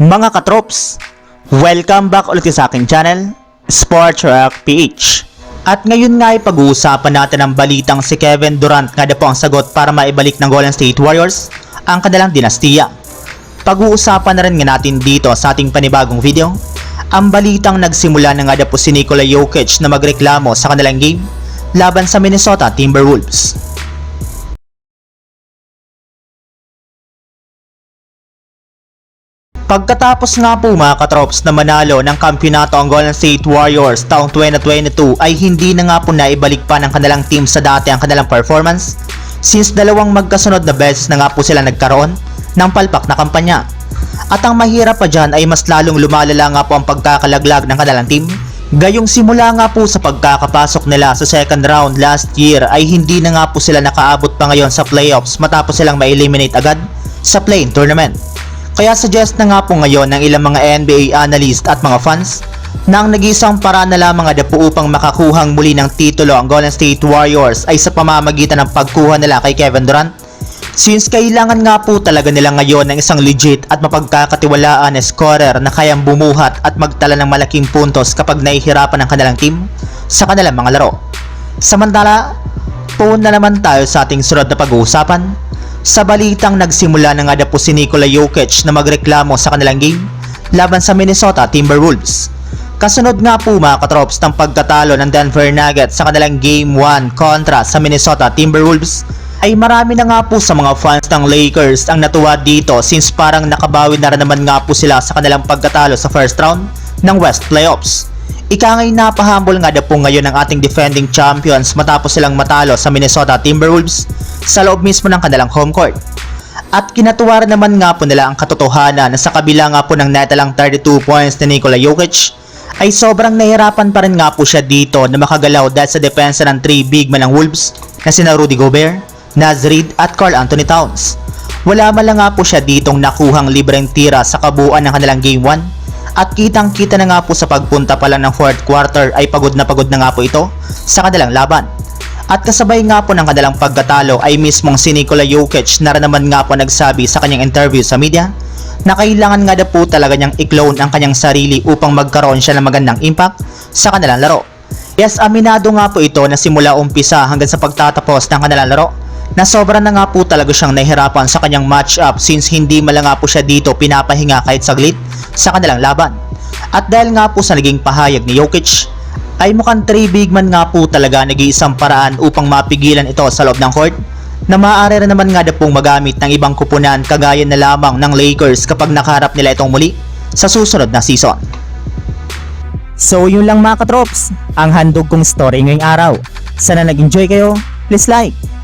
Mga katrops, welcome back ulit sa aking channel, Sports Rock PH. At ngayon nga ay pag-uusapan natin ang balitang si Kevin Durant nga na po ang sagot para maibalik ng Golden State Warriors ang kanilang dinastiya. Pag-uusapan na rin nga natin dito sa ating panibagong video, ang balitang nagsimula na nga na po si Nikola Jokic na magreklamo sa kanilang game laban sa Minnesota Timberwolves. Pagkatapos nga po mga katrops na manalo ng kampyonato ang Golden State Warriors taong 2022 ay hindi na nga po naibalik pa ng kanilang team sa dati ang kanilang performance since dalawang magkasunod na beses na nga po sila nagkaroon ng palpak na kampanya. At ang mahirap pa dyan ay mas lalong lumalala nga po ang pagkakalaglag ng kanilang team. Gayong simula nga po sa pagkakapasok nila sa second round last year ay hindi na nga po sila nakaabot pa ngayon sa playoffs matapos silang ma-eliminate agad sa play-in tournament. Kaya suggest na nga po ngayon ng ilang mga NBA analyst at mga fans na ang nag-isang paraan na lamang nga po upang makakuhang muli ng titulo ang Golden State Warriors ay sa pamamagitan ng pagkuha nila kay Kevin Durant. Since kailangan nga po talaga nila ngayon ng isang legit at mapagkakatiwalaan na scorer na kayang bumuhat at magtala ng malaking puntos kapag nahihirapan ang kanilang team sa kanilang mga laro. Samantala, puun na naman tayo sa ating sunod na pag-uusapan sa balitang nagsimula na nga na po si Nikola Jokic na magreklamo sa kanilang game laban sa Minnesota Timberwolves. Kasunod nga po mga katrops ng pagkatalo ng Denver Nuggets sa kanilang Game 1 kontra sa Minnesota Timberwolves ay marami na nga po sa mga fans ng Lakers ang natuwa dito since parang nakabawi na rin naman nga po sila sa kanilang pagkatalo sa first round ng West Playoffs. Ika nga'y napahambol nga na po ngayon ng ating defending champions matapos silang matalo sa Minnesota Timberwolves sa loob mismo ng kanilang home court. At kinatuwa naman nga po nila ang katotohanan na sa kabila nga po ng netalang 32 points ni Nikola Jokic ay sobrang nahirapan pa rin nga po siya dito na makagalaw dahil sa depensa ng 3 big man ng Wolves na sina Rudy Gobert, Naz Reid at Carl Anthony Towns. Wala man lang nga po siya ditong nakuhang libreng tira sa kabuuan ng kanilang Game 1 at kitang kita na nga po sa pagpunta pa lang ng fourth quarter ay pagod na pagod na nga po ito sa kanilang laban. At kasabay nga po ng kanilang pagkatalo ay mismong si Nikola Jokic na rin naman nga po nagsabi sa kanyang interview sa media na kailangan nga na po talaga niyang i-clone ang kanyang sarili upang magkaroon siya ng magandang impact sa kanilang laro. Yes, aminado nga po ito na simula umpisa hanggang sa pagtatapos ng kanilang laro na sobra na nga po talaga siyang nahihirapan sa kanyang matchup since hindi mala nga po siya dito pinapahinga kahit saglit sa kanilang laban. At dahil nga po sa naging pahayag ni Jokic, ay mukhang 3 big man nga po talaga nag-iisang paraan upang mapigilan ito sa loob ng court na maaari rin naman nga na magamit ng ibang kupunan kagaya na lamang ng Lakers kapag nakaharap nila itong muli sa susunod na season. So yun lang mga katrops, ang handog kong story ngayong araw. Sana nag-enjoy kayo, please like